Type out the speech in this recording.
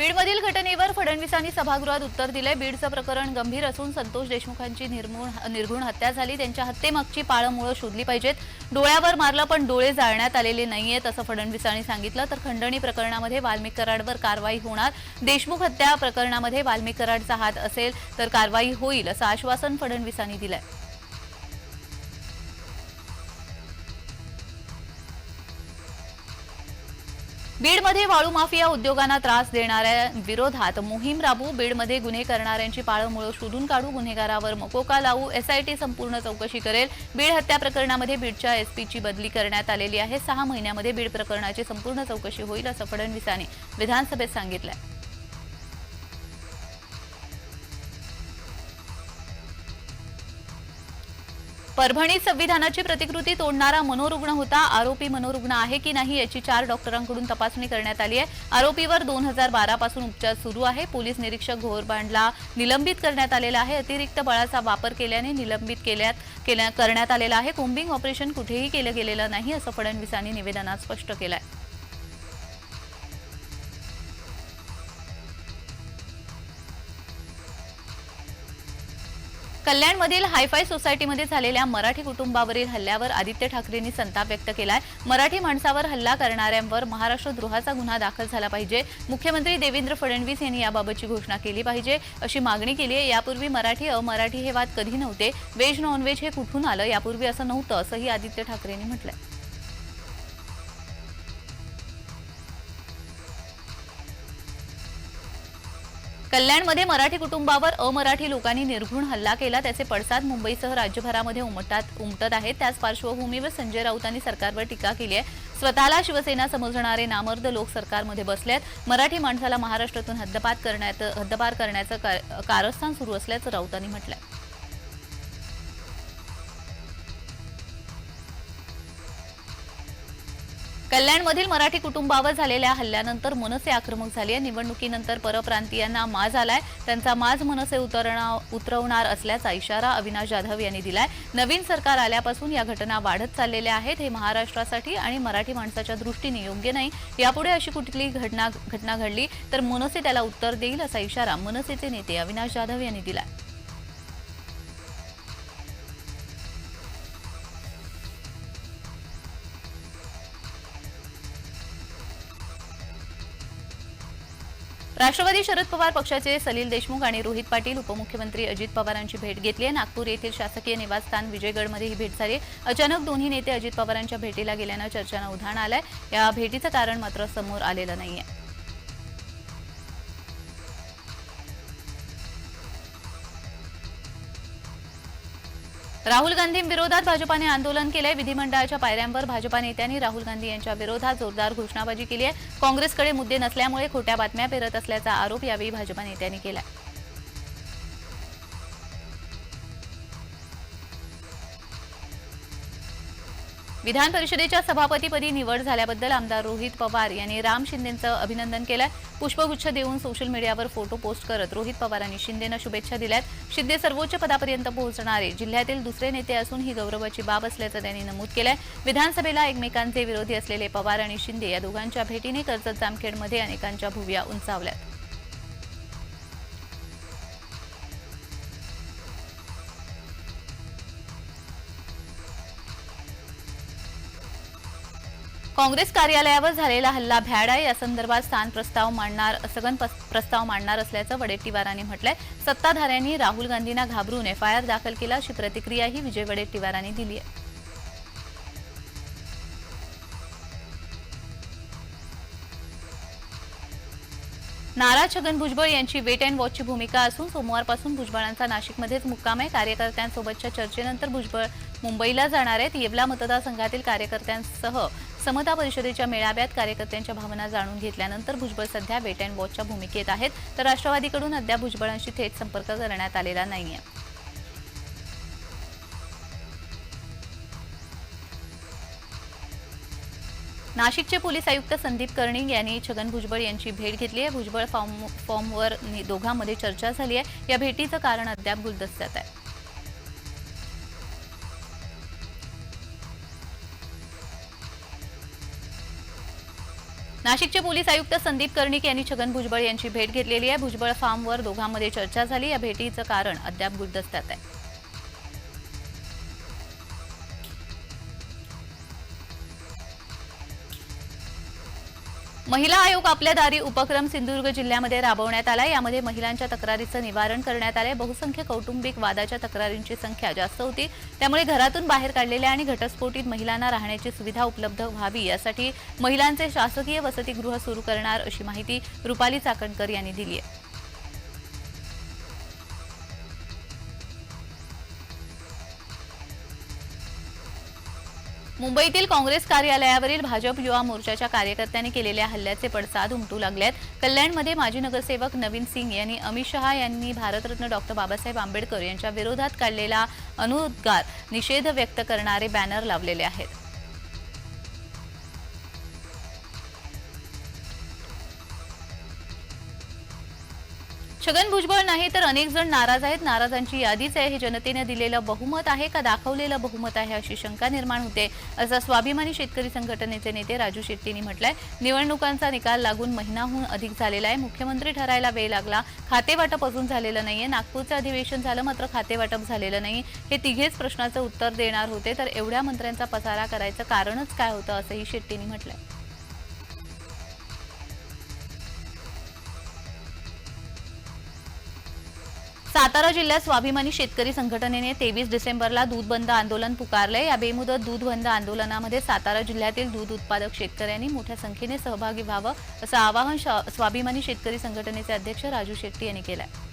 बीडमधील घटनेवर फडणवीसांनी सभागृहात उत्तर दिले बीडचं प्रकरण गंभीर असून संतोष देशमुखांची निर्मूळ निर्घुण हत्या झाली. त्यांच्या हत्येमागची पाळंमुळं शोधली पाहिजेत. डोळ्यावर मारलं पण डोळे जाळण्यात आलेले नाहीयेत असं फडणवीसांनी सांगितलं. तर खंडणी प्रकरणामध्ये वाल्मिक कराडवर कारवाई होणार. देशमुख हत्या प्रकरणामध्ये वाल्मिक कराडचा हात असेल तर कारवाई होईल असं आश्वासन फडणवीसांनी दिलंय. बीडमध्ये वाळू माफिया उद्योगांना त्रास देणाऱ्या विरोधात मोहीम राबू बीडमध्ये गुन्हे करणाऱ्यांची पाळंमुळं शोधून काढू गुन्हेगारावर मकोका लावू एसआयटी संपूर्ण चौकशी करेल. बीड हत्या प्रकरणामध्ये बीडच्या एसपीची बदली करण्यात आलेली आहे. सहा महिन्यामध्ये बीड प्रकरणाची संपूर्ण चौकशी होईल असं फडणवीसांनी विधानसभेत सांगितलंय. परभणीत संविधानाची प्रतिकृती तोडणारा मनोरुग्ण होता. आरोपी मनोरुग्ण आहे की नाही याची चार डॉक्टरांकडून तपासणी करण्यात आली आहे. आरोपीवर दोन हजार बारा पासून उपचार सुरू आहे. पोलीस निरीक्षक घोरबांडला निलंबित करण्यात आलेला आहे. अतिरिक्त बळाचा वापर केल्याने निलंबित केल्यात केल्या- करण्यात आलेला आहे. कोम्बिंग ऑपरेशन कुठेही केलं गेलेलं नाही असं फडणवीसांनी निवेदनात स्पष्ट केलं आहे कल्याणमधील हायफाय सोसायटीमध्ये झालेल्या मराठी कुटुंबावरील हल्ल्यावर आदित्य ठाकरेंनी संताप व्यक्त केलाय. मराठी माणसावर हल्ला करणाऱ्यांवर महाराष्ट्र द्रोहाचा गुन्हा दाखल झाला पाहिजे. मुख्यमंत्री देवेंद्र फडणवीस यांनी याबाबतची घोषणा केली पाहिजे अशी मागणी केली आहे. यापूर्वी मराठी अमराठी हे वाद कधी नव्हते. व्हेज नॉनव्हेज हे कुठून आलं? यापूर्वी असं नव्हतं असंही आदित्य ठाकरेंनी म्हटलंय. कल्याणमध्ये मराठी कुटुंबावर अमराठी लोकांनी निर्घुण हल्ला केला. त्याचे पडसाद मुंबईसह राज्यभरामध्ये उमटतात उमटत आहेत. त्याच पार्श्वभूमीवर संजय राऊतांनी सरकारवर टीका केली आहे. स्वतःला शिवसेना समजणारे नामर्द लोक सरकारमध्ये बसलेत. मराठी माणसाला महाराष्ट्रातून हद्दपात करण्यात हद्दपार करण्याचं कारस्थान सुरू असल्याचं राऊतांनी आहे कल्याणमधील मराठी कुटुंबावर झालेल्या हल्ल्यानंतर मनसे आक्रमक झाली आहे. निवडणुकीनंतर परप्रांतीयांना माज आलाय. त्यांचा माज मनसे उतरणा- उतरवणार असल्याचा इशारा अविनाश जाधव यांनी दिलाय. नवीन सरकार आल्यापासून या घटना वाढत चाललेल्या आहेत. हे महाराष्ट्रासाठी आणि मराठी माणसाच्या दृष्टीने योग्य नाही. यापुढे अशी कुठली घटना घटना घडली तर मनसे त्याला उत्तर देईल असा इशारा मनसेचे नेते अविनाश जाधव यांनी दिलाय. राष्ट्रवादी शरद पवार पक्षाचे सलील देशमुख आणि रोहित पाटील उपमुख्यमंत्री अजित पवारांची भेट घेतली आहे. नागपूर येथील शासकीय निवासस्थान विजयगडमध्ये ही भेट झाली अचानक दोन्ही नेते अजित पवारांच्या भेटीला गेल्यानं चर्चांना उधाण आलंय. या भेटीचं कारण मात्र समोर आलेलं नाहीये. राहुल गांधींविरोधात भाजपाने आंदोलन केलंय. विधिमंडळाच्या पायऱ्यांवर भाजपा नेत्यांनी राहुल गांधी यांच्या विरोधात जोरदार घोषणाबाजी केली आहे. काँग्रेसकडे मुद्दे नसल्यामुळे खोट्या बातम्या पेरत असल्याचा आरोप यावेळी भाजपा नेत्यांनी केला विधान परिषदेच्या सभापतीपदी निवड झाल्याबद्दल आमदार रोहित पवार यांनी राम शिंदेचं अभिनंदन केलंय. पुष्पगुच्छ देऊन सोशल मीडियावर फोटो पोस्ट करत रोहित पवारांनी शिंदेनं शुभेच्छा दिल्यात. शिंदे सर्वोच्च पदापर्यंत पोहोचणारे जिल्ह्यातील दुसरे नेते असून ही गौरवाची बाब असल्याचं त्यांनी नमूद केलंय. विधानसभेला एकमेकांचे विरोधी असलेले पवार आणि शिंदे या दोघांच्या भेटीने कर्जत जामखेडमध्ये अनेकांच्या भुव्या उंचावल्यात. काँग्रेस कार्यालयावर झालेला हल्ला भ्याड आहे. या संदर्भात स्थान प्रस्ताव मांडणार सघन प्रस्ताव मांडणार असल्याचं वडेट्टीवारांनी म्हटलंय. सत्ताधाऱ्यांनी राहुल गांधींना घाबरून एफआयआर दाखल केला अशी प्रतिक्रियाही विजय वडेट्टीवारांनी दिली आहे. नाराज छगन भुजबळ यांची वेट अँड वॉचची भूमिका असून सोमवारपासून भुजबळांचा नाशिकमध्येच मुक्काम आहे. कार्यकर्त्यांसोबतच्या चर्चेनंतर भुजबळ मुंबईला जाणार आहेत. येवला मतदारसंघातील कार्यकर्त्यांसह समता परिषदेच्या मेळाव्यात कार्यकर्त्यांच्या भावना जाणून घेतल्यानंतर भुजबळ सध्या वेट अँड वॉचच्या भूमिकेत आहेत. तर राष्ट्रवादीकडून अद्याप भुजबळांशी थेट संपर्क करण्यात आलेला नाहीये. नाशिकचे पोलीस आयुक्त संदीप कर्णिक यांनी छगन भुजबळ यांची भेट घेतली आहे. भुजबळ फॉर्म फॉर्मवर दोघांमध्ये चर्चा झाली आहे. या भेटीचं कारण अद्याप गुलदस्त्यात आहे. नाशिकचे पोलीस आयुक्त संदीप कर्णिक यांनी छगन भुजबळ यांची भेट घेतलेली आहे. भुजबळ फार्मवर दोघांमध्ये चर्चा झाली. या भेटीचं कारण अद्याप गुलदस्त्यात आहे. महिला आयोग आपल्या दारी उपक्रम सिंधुदुर्ग जिल्ह्यामध्ये राबवण्यात आला यामध्ये महिलांच्या तक्रारीचं निवारण करण्यात आले बहुसंख्य कौटुंबिक वादाच्या तक्रारींची संख्या जास्त होती. त्यामुळे घरातून बाहेर काढलेल्या आणि घटस्फोटीत महिलांना राहण्याची सुविधा उपलब्ध व्हावी यासाठी महिलांचे शासकीय वसतिगृह सुरू करणार अशी माहिती रुपाली चाकणकर यांनी दिली आहे मुंबईतील काँग्रेस कार्यालयावरील भाजप युवा मोर्चाच्या कार्यकर्त्यांनी केलेल्या हल्ल्याचे पडसाद उमटू लागल्यात आहेत कल्याणमध्ये माजी नगरसेवक नवीन सिंग यांनी अमित शहा यांनी भारतरत्न डॉक्टर बाबासाहेब आंबेडकर यांच्या विरोधात काढलेला अनुद्गार निषेध व्यक्त करणारे बॅनर लावलेले आहेत. छगन भुजबळ नाही तर अनेक जण नाराज आहेत. नाराजांची यादीच आहे. हे जनतेने दिलेलं बहुमत आहे का दाखवलेलं बहुमत आहे अशी शंका निर्माण होते. असं स्वाभिमानी शेतकरी संघटनेचे नेते राजू शेट्टींनी म्हटलंय निवडणुकांचा निकाल लागून महिनाहून अधिक झालेला आहे. मुख्यमंत्री ठरायला वेळ लागला. खातेवाटप अजून झालेलं नाहीये. नागपूरचं अधिवेशन झालं मात्र खातेवाटप झालेलं नाही. हे तिघेच प्रश्नाचं उत्तर देणार होते. तर एवढ्या मंत्र्यांचा पसारा करायचं कारणच काय होतं असंही शेट्टींनी म्हटलंय. सातारा जिल्ह्यात स्वाभिमानी शेतकरी संघटनेने तेवीस डिसेंबरला दूध बंद आंदोलन पुकारले या बेमुदत दूध बंद आंदोलनामध्ये सातारा जिल्ह्यातील दूध उत्पादक शेतकऱ्यांनी मोठ्या संख्येने सहभागी व्हावं असं आवाहन स्वाभिमानी शेतकरी संघटनेचे अध्यक्ष राजू शेट्टी यांनी केलं आहे